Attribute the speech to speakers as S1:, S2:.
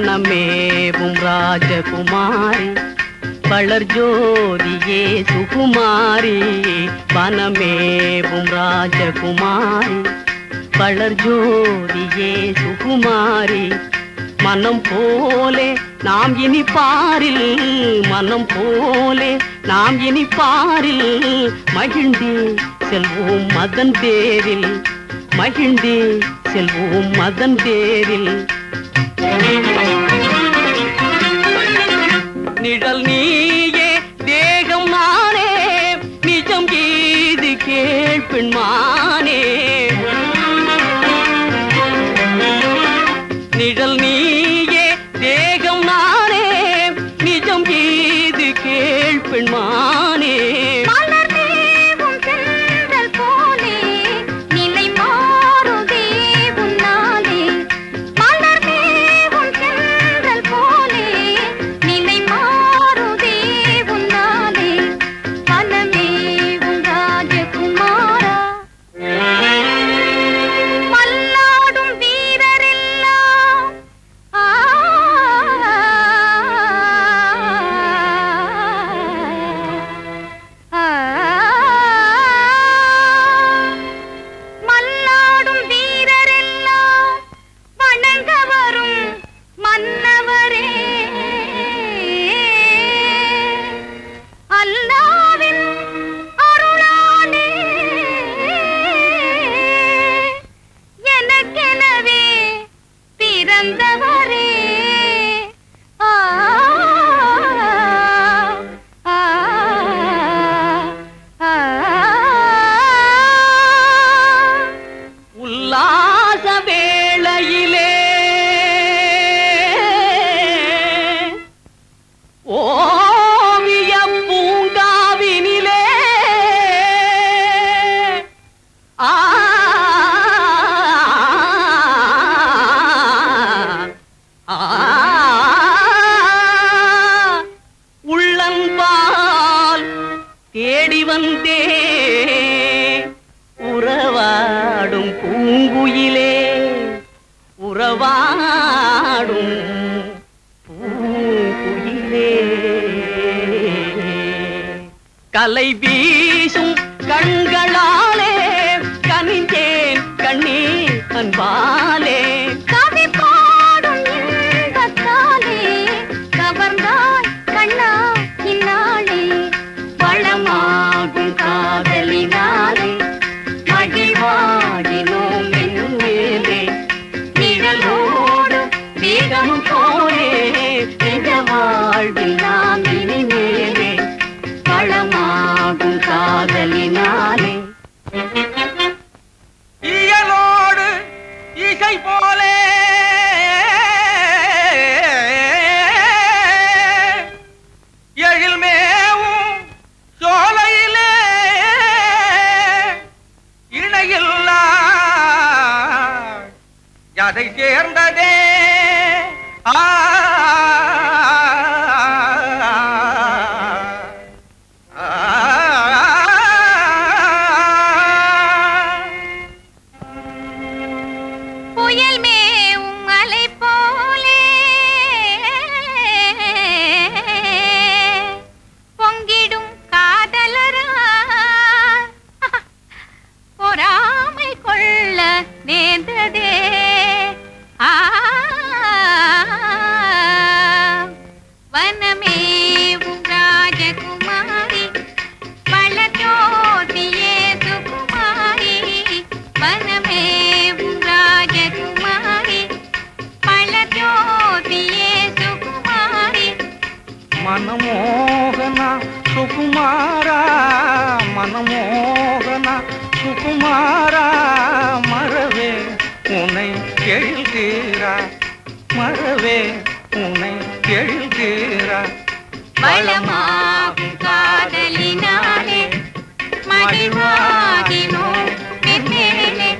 S1: வனமேவும் ராஜகுமாரி பலர் ஜோதியே சுகுமாரி வனமேவும் ராஜகுமாரி பலர் ஜோதியே சுகுமாரி மனம் போலே நாம் இனி பாரில் மனம் போலே நாம் இனி பாரில் மகிழ்ந்தே செல்வோம் மதன் தேரில் மகிழ்ந்தே செல்வோம் மதன் தேரில்.
S2: பெண்மானே. பிறந்தவரே.
S1: உல்லாச வேளையிலே ஓ கலை வீசும் கண்களாலே வளமாகும் காதலினாலே.
S3: இயலோடு இசை போலே. எழில்மேவும் சோலையிலே. இணையில்லா. அதை சேர்ந்ததே. ஆ
S2: சுகுமாரா
S3: மனமோகனா சுகுமாரா மறவே உன்னை எழுதீரா மறவே உன்னை எழுதீரா
S2: பலமாகும் காதலினாலே மடிவாகினோ வெவ்வேலே